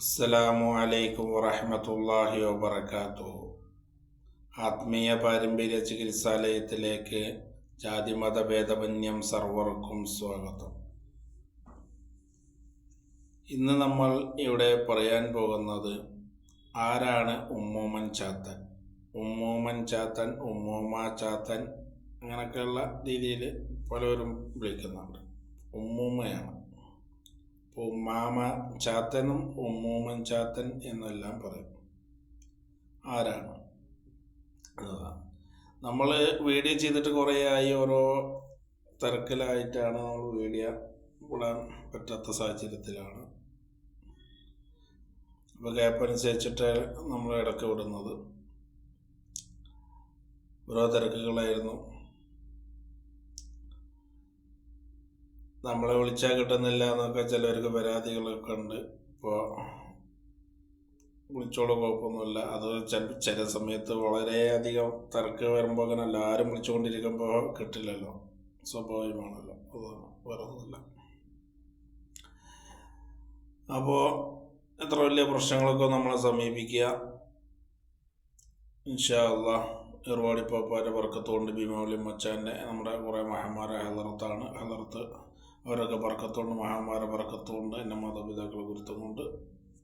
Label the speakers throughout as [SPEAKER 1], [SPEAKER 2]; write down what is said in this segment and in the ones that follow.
[SPEAKER 1] അസ്സലാമു അലൈക്കും വറഹമത്തല്ലാഹി വബർക്കാത്തു ആത്മീയ പാരമ്പര്യ ചികിത്സാലയത്തിലേക്ക് ജാതിമത ഭേദമന്യം സർവർക്കും സ്വാഗതം. ഇന്ന് നമ്മൾ ഇവിടെ പറയാൻ പോകുന്നത് ആരാണ് ഉമ്മൂമൻ ചാത്തൻ? ഉമ്മൂമൻ ചാത്തൻ ഉമ്മൂമ ചാത്തൻ അങ്ങനെയൊക്കെയുള്ള രീതിയിൽ പലരും വിളിക്കുന്നുണ്ട്. ഉമ്മൂമ്മയാണ്. ഉമ്മാമ ചാത്തനും ഉമ്മൂമൻ ചാത്തൻ എന്നെല്ലാം പറയും. ആരാണ്? നമ്മൾ വീഡിയോ ചെയ്തിട്ട് കുറേ ആയി ഓരോ തിരക്കിലായിട്ടാണ് നമ്മൾ വീഡിയോ വിടാൻ പറ്റാത്ത സാഹചര്യത്തിലാണ്. അപ്പോൾ ഗ്യാപ്പ് അനുസരിച്ചിട്ട് നമ്മൾ ഇടയ്ക്ക് വിടുന്നത്. ഓരോ തിരക്കുകളായിരുന്നു. നമ്മളെ വിളിച്ചാൽ കിട്ടുന്നില്ല എന്നൊക്കെ ചിലർക്ക് പരാതികളൊക്കെ ഉണ്ട് ഇപ്പോൾ വിളിച്ചോളൂ കുഴപ്പമൊന്നുമില്ല. അത് ചില ചില സമയത്ത് വളരെയധികം തിരക്ക് വരുമ്പോൾ അങ്ങനെ എല്ലാവരും വിളിച്ചുകൊണ്ടിരിക്കുമ്പോൾ കിട്ടില്ലല്ലോ. സ്വാഭാവികമാണല്ലോ. അതാണ് വേറെ ഒന്നുമില്ല. അപ്പോൾ എത്ര വലിയ പ്രശ്നങ്ങളൊക്കെ നമ്മളെ സമീപിക്കുക. ഇൻഷാല്ല അള്ളാ പാപ്പാരെ വർക്കത്തുകൊണ്ട് ഭീമാവലി മച്ചാന്റെ നമ്മുടെ കുറേ മഹന്മാരെ ഹലർത്താണ് ഹലർത്ത് അവരൊക്കെ പറക്കത്തുകൊണ്ട് മഹാന്മാരെ പറക്കത്തുകൊണ്ട് എന്റെ മാതാപിതാക്കളെ ഗുരുത്തമുണ്ട്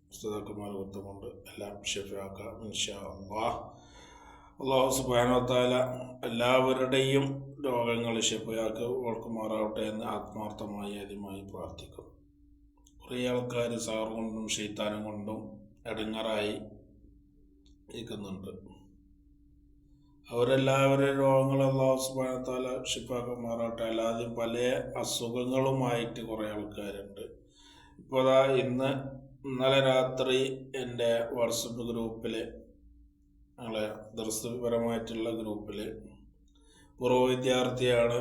[SPEAKER 1] പുസ്തകന്മാരെ ഗുരുത്തമുണ്ട് എല്ലാം ഷെഫാക്ക ഇൻഷാ അള്ളാഹ് അള്ളാഹു സുബാനോത്താല എല്ലാവരുടെയും രോഗങ്ങൾ ഷെഫയാക്ക് ഓർക്കുമാറാവട്ടെ എന്ന് ആത്മാർത്ഥമായി ആദ്യമായി പ്രാർത്ഥിക്കും കുറേ ആൾക്കാർ സാറ് കൊണ്ടും ഷെയ്ത്താനം കൊണ്ടും ഇടങ്ങറായി ഇരിക്കുന്നുണ്ട് അവരെല്ലാവരും രോഗങ്ങൾ അള്ളാഹു സുബാനത്താല ഷിപ്പാക്കന്മാരാട്ടെ അല്ലാതെ പല അസുഖങ്ങളുമായിട്ട് കുറേ ആൾക്കാരുണ്ട്. ഇപ്പോൾ അതാ ഇന്ന് ഇന്നലെ രാത്രി എന്റെ വാട്സപ്പ് ഗ്രൂപ്പിൽ ഞങ്ങളെ ദർശപരമായിട്ടുള്ള ഗ്രൂപ്പിൽ പൂർവ വിദ്യാർത്ഥിയാണ്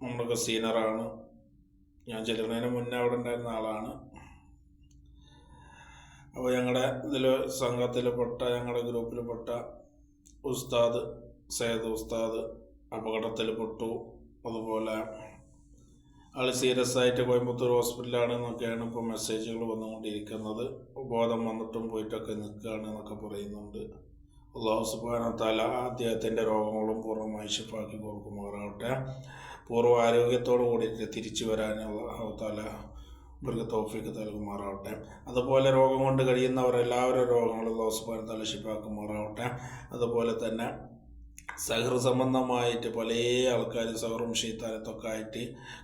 [SPEAKER 1] നമ്മുടെ സീനിയറാണ്. ഞാൻ ചെല്ലുന്നതിന് മുന്നേ അവിടെ ഉണ്ടായിരുന്ന ആളാണ്. അപ്പോൾ ഞങ്ങളുടെ ഇതിൽ സംഘത്തിൽപ്പെട്ട ഞങ്ങളുടെ ഗ്രൂപ്പിൽപ്പെട്ട ഉസ്താദ് സയ്യദ് ഉസ്താദ് അപകടത്തിൽപ്പെട്ടു. അതുപോലെ ആൾ സീരിയസ് ആയിട്ട് കോയമ്പത്തൂർ ഹോസ്പിറ്റലാണ് എന്നൊക്കെയാണ് ഇപ്പോൾ മെസ്സേജുകൾ വന്നുകൊണ്ടിരിക്കുന്നത്. ബോധം വന്നിട്ടും പോയിട്ടൊക്കെ നിൽക്കുകയാണ് എന്നൊക്കെ പറയുന്നുണ്ട്. അള്ളാഹു സുബാന തല അദ്ദേഹത്തിന്റെ രോഗങ്ങളും പൂർണമായി ഷിഫാക്കി കൊടുക്കുമാറാവട്ടെ പൂർവ ആരോഗ്യത്തോടു കൂടിയിട്ട് തിരിച്ചു വരാൻ അള്ളാഹു താല ഇവർക്ക് തോഫിക്ക് നൽകുമാറാവട്ടെ അതുപോലെ രോഗം കൊണ്ട് കഴിയുന്നവരെല്ലാവരും രോഗങ്ങൾ ദോഷപാൻ തലശിപ്പാക്കുമാറാവട്ടെ അതുപോലെ തന്നെ സഹർ സംബന്ധമായിട്ട് പല ആൾക്കാർ സഹറും ഷീത്താനത്തൊക്കെ ആയിട്ട്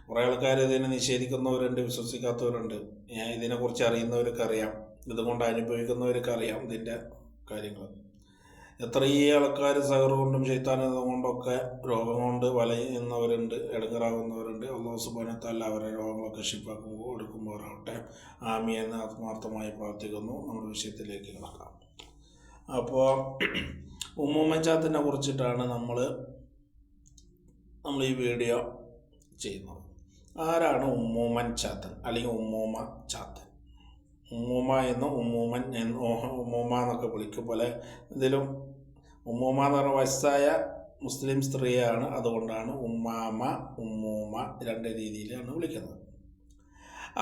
[SPEAKER 1] കുറേ ആൾക്കാർ ഇതിനെ നിഷേധിക്കുന്നവരുണ്ട് വിശ്വസിക്കാത്തവരുണ്ട്. ഞാൻ ഇതിനെക്കുറിച്ച് അറിയുന്നവർക്ക് അറിയാം ഇതുകൊണ്ട് അനുഭവിക്കുന്നവർക്ക് അറിയാം ഇതിന്റെ കാര്യങ്ങൾ എത്രയേ ആൾക്കാർ സഹർ കൊണ്ടും ഷെയ്ത്താനും കൊണ്ടൊക്കെ രോഗം കൊണ്ട് വലയുന്നവരുണ്ട് ഇടങ്ങറാകുന്നവരുണ്ട് അള്ളാഹു സുബാനത്തല്ല അവരെ രോഗങ്ങളൊക്കെ ഷിപ്പാക്കുമ്പോൾ എടുക്കുമ്പോഴാവട്ടെ ആമി എന്ന് ആത്മാർത്ഥമായി പ്രാർത്ഥിക്കുന്നു. നമ്മുടെ വിഷയത്തിലേക്ക് കിടക്കാം. അപ്പോൾ ഉമ്മൂമ്മച്ചാത്തിനെ കുറിച്ചിട്ടാണ് നമ്മൾ നമ്മൾ ഈ വീഡിയോ ചെയ്യുന്നത്. ആരാണ് ഉമ്മൂമൻ ചാത്തൻ അല്ലെങ്കിൽ ഉമ്മൂമ്മ ചാത്തൻ ഉമ്മൂമ്മ എന്നും ഉമ്മൂമൻ എന്ന് ഉമ്മൂമ്മ എന്നൊക്കെ വിളിക്കും പോലെ ഇതിലും ഉമ്മൂമ്മ എന്ന് പറഞ്ഞ വയസ്സായ മുസ്ലിം സ്ത്രീയാണ്. അതുകൊണ്ടാണ് ഉമ്മാമ ഉമ്മൂമ്മ രണ്ട് രീതിയിലാണ് വിളിക്കുന്നത്.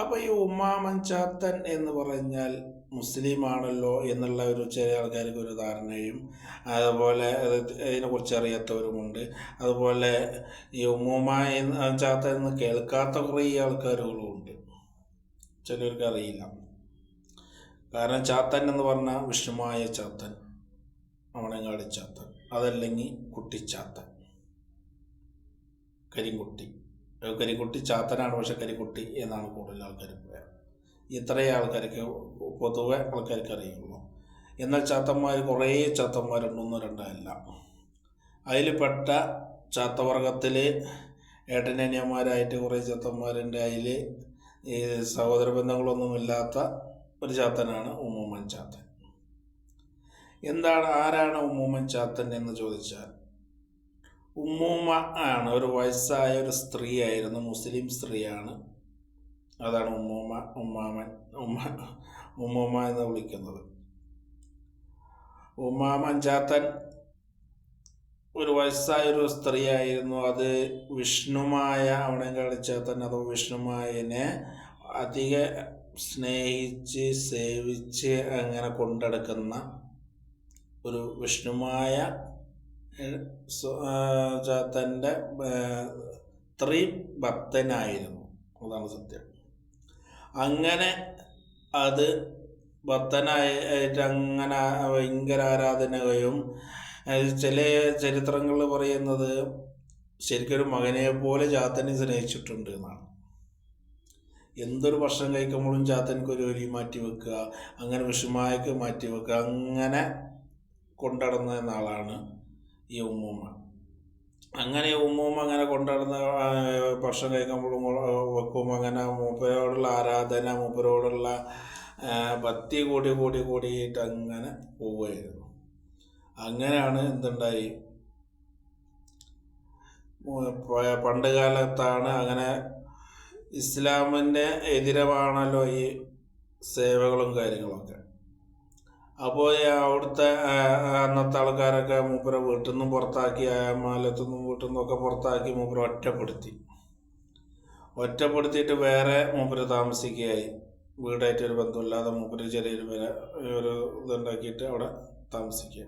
[SPEAKER 1] അപ്പോൾ ഈ ഉമ്മാമൻ ചാത്തൻ എന്ന് പറഞ്ഞാൽ മുസ്ലിം ആണല്ലോ എന്നുള്ള ഒരു ചെറിയ ആൾക്കാർക്ക് ഒരു ധാരണയും അതുപോലെ അത് ഇതിനെക്കുറിച്ച് അറിയാത്തവരുമുണ്ട്. അതുപോലെ ഈ ഉമ്മൂമ്മ ചാത്തൻ എന്ന് കേൾക്കാത്ത കുറേ ആൾക്കാരുകളുമുണ്ട്. ചിലർക്ക് അറിയില്ല കാരണം ചാത്തൻ എന്ന് പറഞ്ഞാൽ വിഷമായ ചാത്തൻ അവണങ്ങാടി ചാത്തൻ. അതല്ലെങ്കിൽ കുട്ടിച്ചാത്തൻ കരിങ്കുട്ടി. കരിക്കുട്ടി ചാത്തനാണ് പക്ഷെ കരിക്കുട്ടി എന്നാണ് കൂടുതൽ ആൾക്കാർ പറയാം ഇത്രയും ആൾക്കാർക്ക് പൊതുവെ ആൾക്കാർക്ക് അറിയുള്ളൂ. എന്നാൽ ചാത്തന്മാർ കുറേ ഒന്നും രണ്ടല്ല അതിൽപ്പെട്ട ചാത്തവർഗത്തിൽ ഏട്ടനന്യന്മാരായിട്ട് കുറേ ചാത്തന്മാരുണ്ട്. അതിൽ ഈ സഹോദര ബന്ധങ്ങളൊന്നുമില്ലാത്ത ഒരു ചാത്തനാണ് ഉമ്മൂമ്മൻ ചാത്തൻ. എന്താണ് ആരാണ് ഉമ്മൂമ്മൻ ചാത്തൻ എന്ന് ചോദിച്ചാൽ ഉമ്മൂമ്മ ആണ് ഒരു വയസ്സായ ഒരു സ്ത്രീയായിരുന്നു മുസ്ലിം സ്ത്രീയാണ്. അതാണ് ഉമ്മൂമ്മ ഉമ്മാമൻ ഉമ്മ ഉമ്മൂമ്മ എന്ന് വിളിക്കുന്നത്. ഉമ്മാമൻ ചാത്തൻ ഒരു വയസ്സായ ഒരു സ്ത്രീയായിരുന്നു അത് വിഷ്ണുമായ അവനെ കളിച്ചാത്തൻ അതോ വിഷ്ണുമായനെ അധിക സ്നേഹിച്ച് സേവിച്ച് അങ്ങനെ കൊണ്ടെടുക്കുന്ന ഒരു വിഷ്ണുമായ തന്റെ സ്ത്രീ ഭക്തനായിരുന്നു. അതാണ് സത്യം. അങ്ങനെ അത് ഭക്തനായിട്ട് അങ്ങനെ ഭയങ്കര ആരാധനകയും ചില ചരിത്രങ്ങൾ പറയുന്നത് ശരിക്കൊരു മകനെ പോലെ ജാത്തനെ സ്നേഹിച്ചിട്ടുണ്ട് എന്നാണ്. എന്തൊരു ഭക്ഷണം കഴിക്കുമ്പോഴും ചാത്തനക്ക് ഒരു മാറ്റി വെക്കുക അങ്ങനെ വിഷുമായക്ക് മാറ്റി വെക്കുക അങ്ങനെ കൊണ്ടടുന്ന ആളാണ് ഈ ഉമ്മൂമ്മ. അങ്ങനെ ഉമ്മൂമ്മ അങ്ങനെ കൊണ്ടടന്ന് ഭക്ഷണം കഴിക്കുമ്പോഴും വെക്കും. അങ്ങനെ മൂപ്പരോടുള്ള ആരാധന മൂപ്പരോടുള്ള ഭക്തി കൂടി കൂടി കൂടിയിട്ട് അങ്ങനെ പോവുമായിരുന്നു അങ്ങനെയാണ് എന്തുണ്ടായി? പണ്ട് കാലത്താണ് അങ്ങനെ ഇസ്ലാമിന്റെ എതിരമാണല്ലോ ഈ സേവകളും കാര്യങ്ങളൊക്കെ. അപ്പോൾ അവിടുത്തെ അന്നത്തെ ആൾക്കാരൊക്കെ മൂപ്പര വീട്ടിൽ നിന്നും പുറത്താക്കി മാലത്തു നിന്നും വീട്ടിൽ നിന്നൊക്കെ പുറത്താക്കി മൂപ്പര ഒറ്റപ്പെടുത്തി. ഒറ്റപ്പെടുത്തിയിട്ട് വേറെ മൂപ്പര് താമസിക്കുകയായി. വീടായിട്ട് ഒരു ബന്ധമില്ലാതെ മൂപ്പര് ചെറിയൊരു വില ഒരു ഇതുണ്ടാക്കിയിട്ട് അവിടെ താമസിക്കുക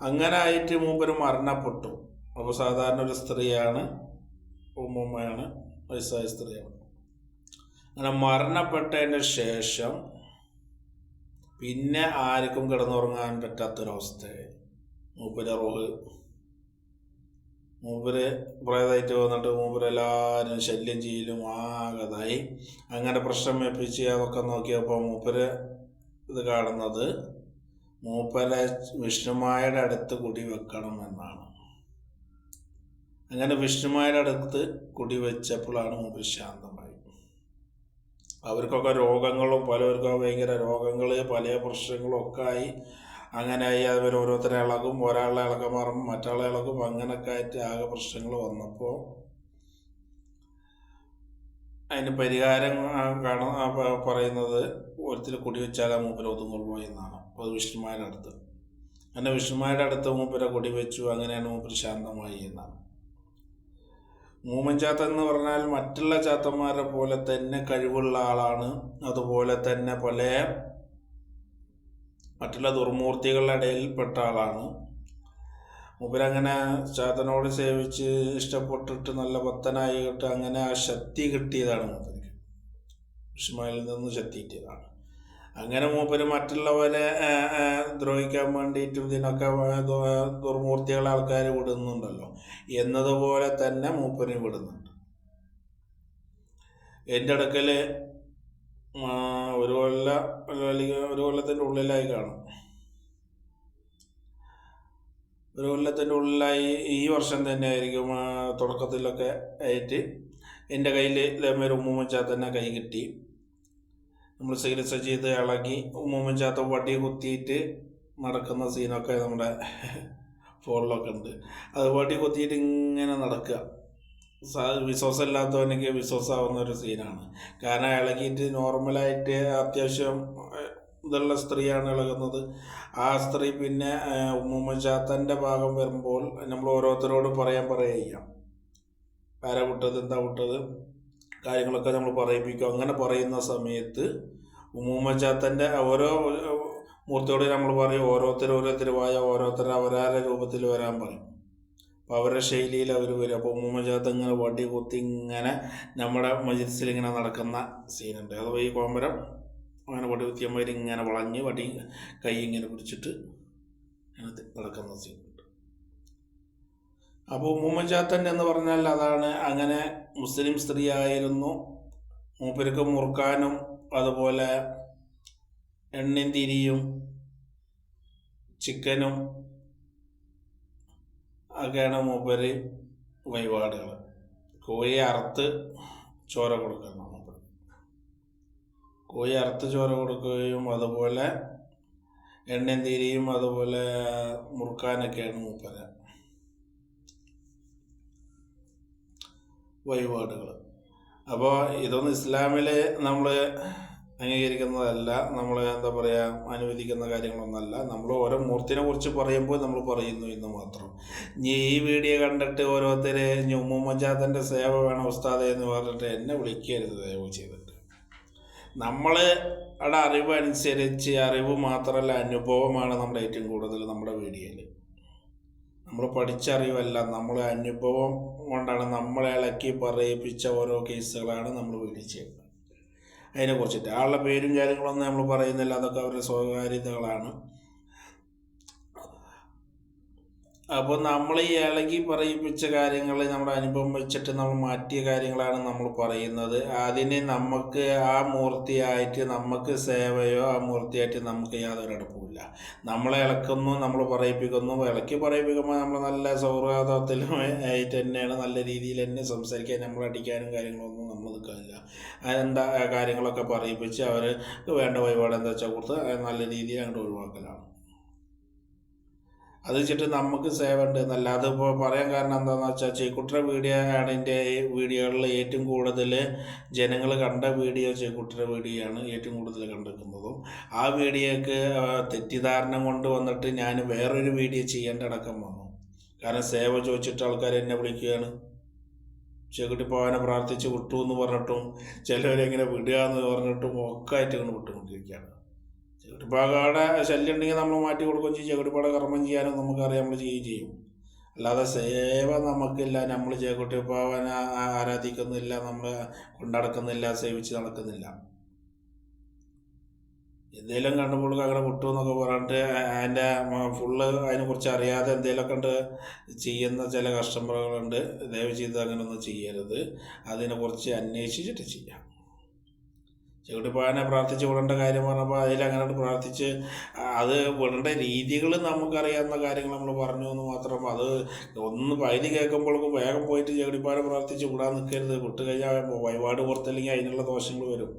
[SPEAKER 1] അങ്ങനെ ആയിട്ട് മൂപ്പര് മരണപ്പെട്ടു. അപ്പോൾ സാധാരണ ഒരു സ്ത്രീയാണ് ഉമ്മയാണ് വയസ്സായ സ്ത്രീയാണ്. അങ്ങനെ മരണപ്പെട്ടതിന് ശേഷം പിന്നെ ആർക്കും കിടന്നുറങ്ങാൻ പറ്റാത്തൊരവസ്ഥയായി. മൂപ്പര് റോഹ് മൂപ്പര് പ്രേതായിട്ട് വന്നിട്ട് മൂപ്പര് എല്ലാവരും ശല്യം ചെയ്യലും ആകതായി. അങ്ങനെ പ്രശ്നം വെപ്പിച്ച് അതൊക്കെ നോക്കിയപ്പോൾ മൂപ്പര് ഇത് കാണുന്നത് മൂപ്പരെ വിഷ്ണുമായുടെ അടുത്ത് കുടി വെക്കണം എന്നാണ്. അങ്ങനെ വിഷ്ണുമായുടെ അടുത്ത് കുടി വെച്ചപ്പോഴാണ് മൂപ്പര് ശാന്തമായി അവർക്കൊക്കെ രോഗങ്ങളും പലവർക്കും ഭയങ്കര രോഗങ്ങൾ പല പ്രശ്നങ്ങളും ഒക്കെ ആയി. അങ്ങനെ ആയി അവർ ഓരോരുത്തരെ ഇളകും. ഒരാളെ ഇളക്കം മാറും മറ്റാളെ ഇളകും അങ്ങനെയൊക്കെ ആയിട്ട് ആകെ പ്രശ്നങ്ങൾ വന്നപ്പോൾ അതിന് പരിഹാരം കാണാൻ പറയുന്നത് ഓരോരുത്തർ കുടിവെച്ചാൽ മൂപ്പര ഒതുങ്ങുള്ളൂ എന്നാണ്. അത് വിഷ്ണുമാരുടെ അടുത്ത്. അങ്ങനെ വിഷ്ണുമാരുടെ അടുത്ത് മൂപ്പര കുടിവെച്ചു. അങ്ങനെയാണ് മൂപ്പര് ശാന്തമായി എന്നാണ്. മൂമൻ എന്ന് പറഞ്ഞാൽ മറ്റുള്ള ചാത്തന്മാരെ പോലെ തന്നെ കഴിവുള്ള ആളാണ്. അതുപോലെ തന്നെ പല മറ്റുള്ള ദുർമൂർത്തികളുടെ ഇടയിൽപ്പെട്ട ആളാണ്. മൂപ്പരങ്ങനെ ചാത്തനോട് സേവിച്ച് ഇഷ്ടപ്പെട്ടിട്ട് നല്ല ഭക്തനായിട്ട് അങ്ങനെ ആ ശക്തി കിട്ടിയതാണ് മൂപ്പർക്ക്. ഇസ്മായിൽ നിന്ന് ശക്തി കിട്ടിയതാണ്. അങ്ങനെ മൂപ്പര് മറ്റുള്ളവരെ ദ്രോഹിക്കാൻ വേണ്ടിയിട്ടും ഇതിനൊക്കെ ദുർമൂർത്തികളെ ആൾക്കാർ വിടുന്നുണ്ടല്ലോ. എന്നതുപോലെ തന്നെ മൂപ്പരും വിടുന്നുണ്ട്. എന്റെ അടുക്കൽ ഒരു കൊല്ല അല്ലെങ്കിൽ ഒരു കൊല്ലത്തിന്റെ ഉള്ളിലായി കാണും. ഒരു കൊല്ലത്തിന്റെ ഉള്ളിലായി ഈ വർഷം തന്നെ ആയിരിക്കും തുടക്കത്തിലൊക്കെ ആയിട്ട് എന്റെ കയ്യിൽ ഇതേമാതിരി ഉമ്മുമ്മച്ചാൽ തന്നെ കൈ കിട്ടി. നമ്മൾ ചികിത്സ ചെയ്ത് ഇളകി ഉമ്മുമ്മച്ചാത്ത വടി കുത്തിയിട്ട് നടക്കുന്ന സീനൊക്കെ നമ്മുടെ ഫോണിലൊക്കെ ഉണ്ട്. അത് വടി കുത്തിയിട്ട് ഇങ്ങനെ നടക്കുക. വിശ്വാസമില്ലാത്തവനൊക്കെ വിശ്വാസമാവുന്ന ഒരു സീനാണ് കാരണം ഇളകിയിട്ട് നോർമലായിട്ട് അത്യാവശ്യം ഇതുള്ള സ്ത്രീയാണ് ഇളകുന്നത്. ആ സ്ത്രീ പിന്നെ ഉമ്മുമ്മച്ചാത്തന്റെ ഭാഗം വരുമ്പോൾ നമ്മൾ ഓരോരുത്തരോട് പറയാൻ പറയുക ആരാ വിട്ടത് എന്താ വിട്ടത്? കാര്യങ്ങളൊക്കെ നമ്മൾ പറയിപ്പിക്കും. അങ്ങനെ പറയുന്ന സമയത്ത് ഉമ്മുമ്മച്ചാത്തന്റെ ഓരോ മൂർത്തിയോട് നമ്മൾ പറയും ഓരോരുത്തർ വായ ഓരോരുത്തർ അവരാരുടെ രൂപത്തിൽ വരാൻ പറയും. അപ്പോൾ അവരുടെ ശൈലിയിൽ അവർ വരും. അപ്പോൾ ഉമ്മൂമ്മച്ചാത്ത ഇങ്ങനെ വടി കുത്തി ഇങ്ങനെ നമ്മുടെ മജിൽസിൽ ഇങ്ങനെ നടക്കുന്ന സീനുണ്ട്. അഥവാ ഈ കോമ്പരം അങ്ങനെ വടി കുത്തിയന്മാർ ഇങ്ങനെ വളഞ്ഞ് വടി കൈ ഇങ്ങനെ പിടിച്ചിട്ട് നടക്കുന്ന സീനുണ്ട്. അപ്പോൾ ഉമ്മൂമ്മച്ചാത്തൻ എന്ന് പറഞ്ഞാൽ അതാണ് അങ്ങനെ മുസ്ലിം സ്ത്രീ ആയിരുന്നു. മൂപ്പർക്ക് മുറുക്കാനും അതുപോലെ എണ്ണയും തിരിയും ചിക്കനും ഒക്കെയാണ് മൂപ്പര് വഴിപാടുകൾ. കോഴി അറുത്ത് ചോര കൊടുക്കണം മൂപ്പര്. കോഴി അറുത്ത് ചോര കൊടുക്കുകയും അതുപോലെ എണ്ണയും തിരിയും അതുപോലെ മുറുക്കാനൊക്കെയാണ് മൂപ്പര് വഴിപാടുകൾ. അപ്പോൾ ഇതൊന്നും ഇസ്ലാമിൽ നമ്മൾ അംഗീകരിക്കുന്നതല്ല നമ്മൾ എന്താ പറയുക അനുവദിക്കുന്ന കാര്യങ്ങളൊന്നല്ല. നമ്മൾ ഓരോ മൂർത്തിനെ കുറിച്ച് പറയുമ്പോൾ നമ്മൾ പറയുന്നു എന്ന് മാത്രം. ഇനി ഈ വീഡിയോ കണ്ടിട്ട് ഓരോരുത്തരെ ഇനി ഉമ്മുമ്മജാത്തന്റെ സേവ വേണം ഉസ്താദെ എന്ന് പറഞ്ഞിട്ട് എന്നെ വിളിക്കരുത് ദയവ് ചെയ്തിട്ട്. നമ്മൾ അവിടെ അറിവനുസരിച്ച് അറിവ് മാത്രമല്ല അനുഭവമാണ് നമ്മുടെ ഏറ്റവും കൂടുതൽ നമ്മുടെ വീഡിയോയിൽ നമ്മൾ പഠിച്ചറിവല്ല നമ്മൾ അനുഭവം കൊണ്ടാണ് നമ്മളെ ഇളക്കി പറയിപ്പിച്ച ഓരോ കേസുകളാണ് നമ്മൾ വിളിച്ചേക്കുന്നത് അതിനെ കുറിച്ചിട്ട് ആളുടെ പേരും കാര്യങ്ങളൊന്നും നമ്മൾ പറയുന്നില്ല അതൊക്കെ അവരുടെ സ്വകാര്യതകളാണ്. അപ്പോൾ നമ്മൾ ഈ ഇളകി പറയിപ്പിച്ച കാര്യങ്ങൾ നമ്മുടെ അനുഭവം വെച്ചിട്ട് നമ്മൾ മാറ്റിയ കാര്യങ്ങളാണ് നമ്മൾ പറയുന്നത്. അതിനെ നമുക്ക് ആ മൂർത്തിയായിട്ട് നമുക്ക് സേവയോ ആ മൂർത്തിയായിട്ട് നമുക്ക് യാതൊരു അടുപ്പമില്ല നമ്മളെ ഇളക്കുന്നു നമ്മൾ പറയിപ്പിക്കുന്നു. ഇളക്കി പറയിപ്പിക്കുമ്പോൾ നമ്മൾ നല്ല സൗഹൃദത്തിലും ആയിട്ട് തന്നെയാണ് നല്ല രീതിയിൽ തന്നെ സംസാരിക്കാൻ നമ്മൾ അടിക്കാനും കാര്യങ്ങളൊന്നും നമ്മൾ നിൽക്കില്ല എന്താ കാര്യങ്ങളൊക്കെ പറയിപ്പിച്ച് അവർ വേണ്ട വഴിപാട് എന്താ വെച്ചാൽ കൊടുത്ത് നല്ല രീതിയിൽ അങ്ങോട്ട് ഒഴിവാക്കലാണ്. അത് വെച്ചിട്ട് നമുക്ക് സേവ് ഉണ്ട് എന്നല്ല. അതിപ്പോൾ പറയാൻ കാരണം എന്താണെന്ന് വെച്ചാൽ ചേക്കുട്ടര വീഡിയോ ആണ് എന്റെ വീഡിയോകളിൽ ഏറ്റവും കൂടുതൽ ജനങ്ങൾ കണ്ട വീഡിയോ ചേക്കുട്ടര വീഡിയോ ആണ് ഏറ്റവും കൂടുതൽ കണ്ടെടുക്കുന്നതും ആ വീഡിയോക്ക് തെറ്റിദ്ധാരണ കൊണ്ട് വന്നിട്ട് ഞാൻ വേറൊരു വീഡിയോ ചെയ്യേണ്ട അടക്കം വന്നു. കാരണം സേവ ചോദിച്ചിട്ട് ആൾക്കാർ എന്നെ വിളിക്കുകയാണ്. ചേക്കുട്ടി പോകാനെ പ്രാർത്ഥിച്ച് വിട്ടു എന്ന് പറഞ്ഞിട്ടും ചിലവരെങ്ങനെ വിടുക എന്ന് പറഞ്ഞിട്ടും ഒക്കെ ആയിട്ട് ഇങ്ങനെ വിട്ടുകൊണ്ടിരിക്കുകയാണ്. ചെകുട്ടിപ്പാകയുടെ ശല്യം ഉണ്ടെങ്കിൽ നമ്മൾ മാറ്റി കൊടുക്കുകയും ചെയ്യും. ചെകുട്ടിപ്പാടെ കർമ്മം ചെയ്യാനും നമുക്കറിയാം നമ്മൾ ചെയ്യുകയും ചെയ്യും. അല്ലാതെ സേവ നമുക്കില്ല നമ്മൾ ചേക്കുട്ടിപ്പാവനെ ആരാധിക്കുന്നില്ല നമ്മൾ കൊണ്ടടക്കുന്നില്ല സേവിച്ച് നടക്കുന്നില്ല. എന്തെങ്കിലും കണ്ടുമ്പോൾ അങ്ങനെ വിട്ടു എന്നൊക്കെ പറഞ്ഞിട്ട് അതിന്റെ ഫുള്ള് അതിനെക്കുറിച്ച് അറിയാതെ എന്തെങ്കിലും കണ്ട് ചെയ്യുന്ന ചില കസ്റ്റമറുകളുണ്ട് ദയവ് ചെയ്ത് അങ്ങനെയൊന്നും ചെയ്യരുത്. അതിനെക്കുറിച്ച് അന്വേഷിച്ചിട്ട് ചെയ്യാം. ചെവിട്ടിപ്പാനെ പ്രാർത്ഥിച്ച് വിടേണ്ട കാര്യം പറഞ്ഞപ്പോൾ അതിൽ അങ്ങനെ പ്രാർത്ഥിച്ച് അത് വിടേണ്ട രീതികൾ നമുക്കറിയാവുന്ന കാര്യങ്ങൾ നമ്മൾ പറഞ്ഞു എന്ന് മാത്രം അത് ഒന്ന് പകുതി കേൾക്കുമ്പോഴേക്കും വേഗം പോയിട്ട് ചെവിട്ടിപ്പാനെ പ്രാർത്ഥിച്ച് വിടാൻ നിൽക്കരുത്. വിട്ട് കഴിഞ്ഞാൽ വഴിപാട് പുറത്തല്ലെങ്കിൽ അതിനുള്ള ദോഷങ്ങൾ വരും.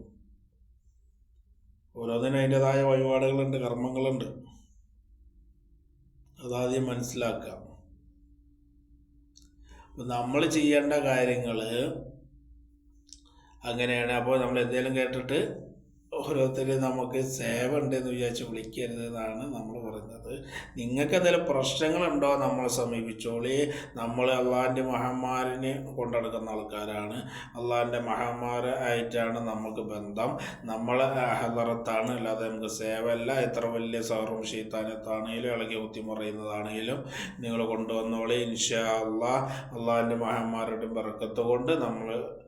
[SPEAKER 1] ഓരോന്നിനും അതിന്റെതായ വഴിപാടുകളുണ്ട് കർമ്മങ്ങളുണ്ട്. അതാദ്യം മനസ്സിലാക്കാം നമ്മൾ ചെയ്യേണ്ട കാര്യങ്ങൾ അങ്ങനെയാണ്. അപ്പോൾ നമ്മൾ എന്തെങ്കിലും കേട്ടിട്ട് ഓരോരുത്തരും നമുക്ക് സേവ ഉണ്ടെന്ന് വിചാരിച്ച് വിളിക്കരുത് എന്നാണ് നമ്മൾ പറയുന്നത്. നിങ്ങൾക്ക് എന്തെങ്കിലും പ്രശ്നങ്ങളുണ്ടോ നമ്മളെ സമീപിച്ചോളി. നമ്മൾ അള്ളാഹിന്റെ മഹന്മാരിനെ കൊണ്ടെടുക്കുന്ന ആൾക്കാരാണ്. അള്ളാഹിന്റെ മഹന്മാർ ആയിട്ടാണ് നമുക്ക് ബന്ധം. നമ്മൾ ഹലറത്താണ് അല്ലാതെ നമുക്ക് സേവല്ല. എത്ര വലിയ സാറും ഷീത്താനത്താണെങ്കിലും ഇളകി കുത്തിമറിയുന്നതാണെങ്കിലും നിങ്ങൾ കൊണ്ടുവന്നോളി. ഇൻഷാ അള്ളാഹ് അള്ളാഹിന്റെ മഹന്മാരുടെ ബറക്കത്ത് കൊണ്ട് നമ്മൾ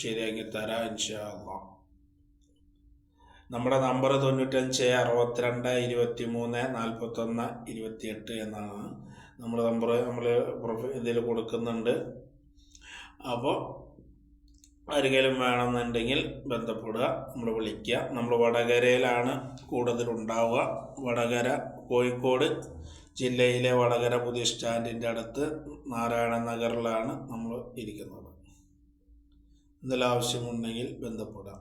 [SPEAKER 1] ശരിയാക്കി തരാം ഇൻഷാ അള്ളാഹ് നമ്മുടെ നമ്പർ തൊണ്ണൂറ്റഞ്ച് അറുപത്തിരണ്ട് ഇരുപത്തി മൂന്ന് നാൽപ്പത്തൊന്ന് ഇരുപത്തിയെട്ട് എന്നാണ് നമ്മുടെ നമ്പർ നമ്മൾ ഇതിൽ കൊടുക്കുന്നുണ്ട്. അപ്പോൾ ആരെങ്കിലും വേണമെന്നുണ്ടെങ്കിൽ ബന്ധപ്പെടുക നമ്മൾ വിളിക്കുക. നമ്മൾ വടകരയിലാണ് കൂടുതലുണ്ടാവുക വടകര കോഴിക്കോട് ജില്ലയിലെ വടകര പുതിയ സ്റ്റാൻഡിന്റെ അടുത്ത് നാരായണ നഗറിലാണ് നമ്മൾ ഇരിക്കുന്നത്. എന്തെങ്കിലും ആവശ്യമുണ്ടെങ്കിൽ ബന്ധപ്പെടാം.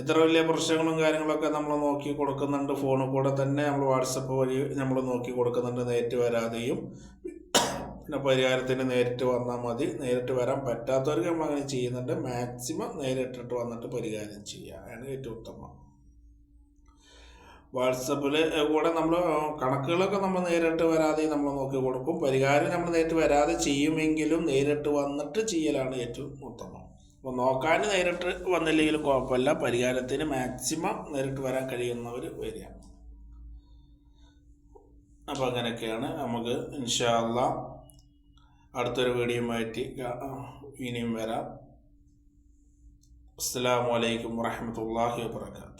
[SPEAKER 1] എത്ര വലിയ പ്രശ്നങ്ങളും കാര്യങ്ങളൊക്കെ നമ്മൾ നോക്കി കൊടുക്കുന്നുണ്ട്. ഫോണിൽ കൂടെ തന്നെ നമ്മൾ വാട്സപ്പ് വഴി നമ്മൾ നോക്കി കൊടുക്കുന്നുണ്ട്. നേരിട്ട് വരാതെയും പിന്നെ പരിഹാരത്തിന് നേരിട്ട് വന്നാൽ മതി. നേരിട്ട് വരാൻ പറ്റാത്തവർക്ക് നമ്മൾ അങ്ങനെ ചെയ്യുന്നുണ്ട്. മാക്സിമം നേരിട്ടിട്ട് വന്നിട്ട് പരിഹാരം ചെയ്യുക. ആണ് ഏറ്റവും ഉത്തമം. വാട്സപ്പിൽ കൂടെ നമ്മൾ കണക്കുകളൊക്കെ നമ്മൾ നേരിട്ട് വരാതെ നമ്മൾ നോക്കി കൊടുക്കും. പരിഹാരം നമ്മൾ നേരിട്ട് വരാതെ ചെയ്യുമെങ്കിലും നേരിട്ട് വന്നിട്ട് ചെയ്യലാണ് ഏറ്റവും ഉത്തമം. അപ്പോൾ നോക്കാൻ നേരിട്ട് വന്നില്ലെങ്കിലും കുഴപ്പമില്ല. പരിഹാരത്തിന് മാക്സിമം നേരിട്ട് വരാൻ കഴിയുന്നവർ വരിക. അപ്പോൾ അങ്ങനെയൊക്കെയാണ് നമുക്ക് ഇൻഷാല്ല അടുത്തൊരു വീഡിയോ മാറ്റി ഇനിയും വരാം. അസ്സാം വലൈക്കും വാഹമത്തല്ലാഹി വാബർക്കാത്തു